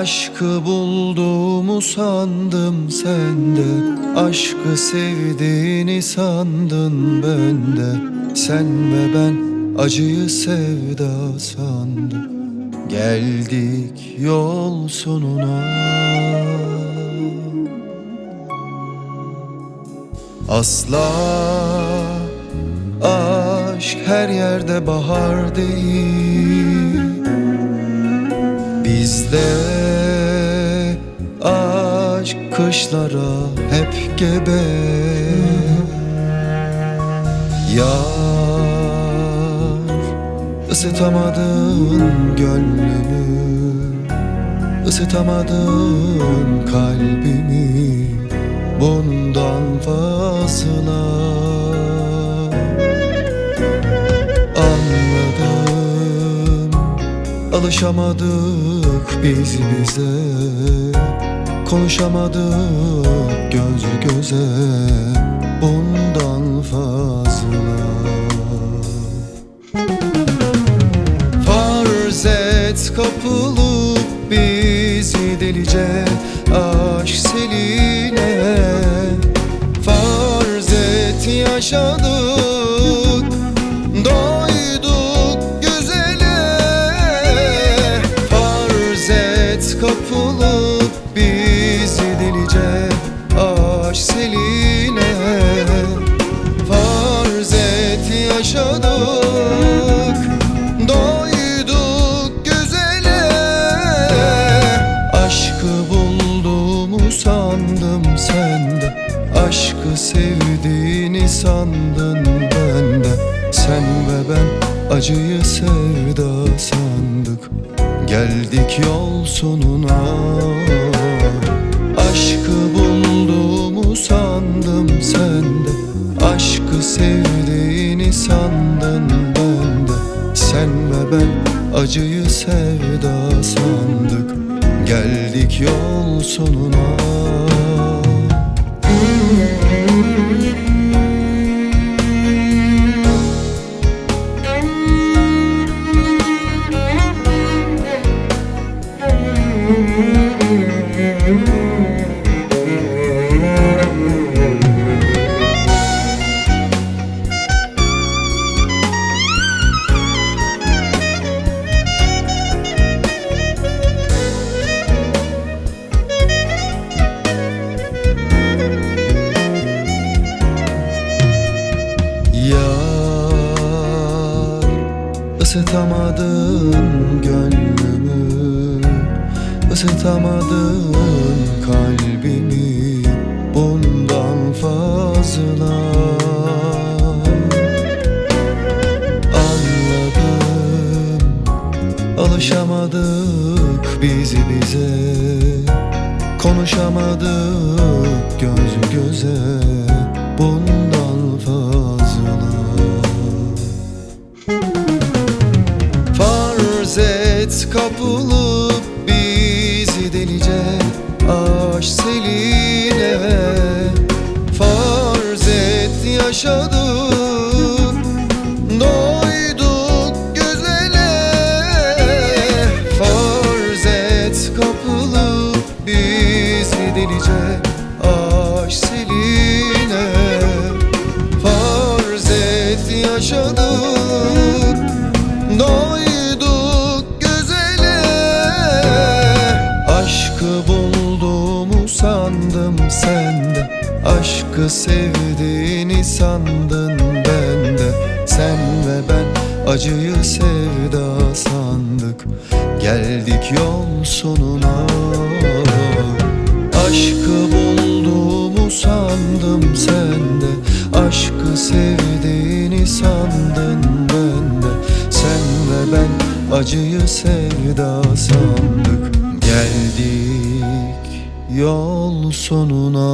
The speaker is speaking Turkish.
Aşkı bulduğumu sandım sende. Aşkı sevdiğini sandın bende. Sen ve ben acıyı sevda sandık. Geldik yol sonuna. Asla aşk her yerde bahar değil. Bizde aşk kışlara hep gebe. Yar ısıtamadın gönlümü Isıtamadın kalbimi. Bundan fazla Anladım Alışamadık biz bize Konuşamadık göz göze Bundan fazla. Farz et kapılıp bizi delice aşk seline. Farz et yaşadık sevdiğini sandın bende Sen ve ben acıyı sevda sandık. Geldik yol sonuna. Aşkı bulduğumu sandım sende. Aşkı sevdiğini sandın bende. Sen ve ben acıyı sevda sandık. Geldik yol sonuna Yar ısıtamadın gönlümü ısıtamadın kalbimi bundan fazla. Anladım alışamadık bizi bize. Konuşamadık göz göze sandım sende Aşkı sevdiğini sandın bende. Sen ve ben acıyı sevda sandık. Geldik yol sonuna. Aşkı bulduğumu sandım sende. Aşkı sevdiğini sandın bende. Sen ve ben acıyı sevda sandık. Geldik yol sonuna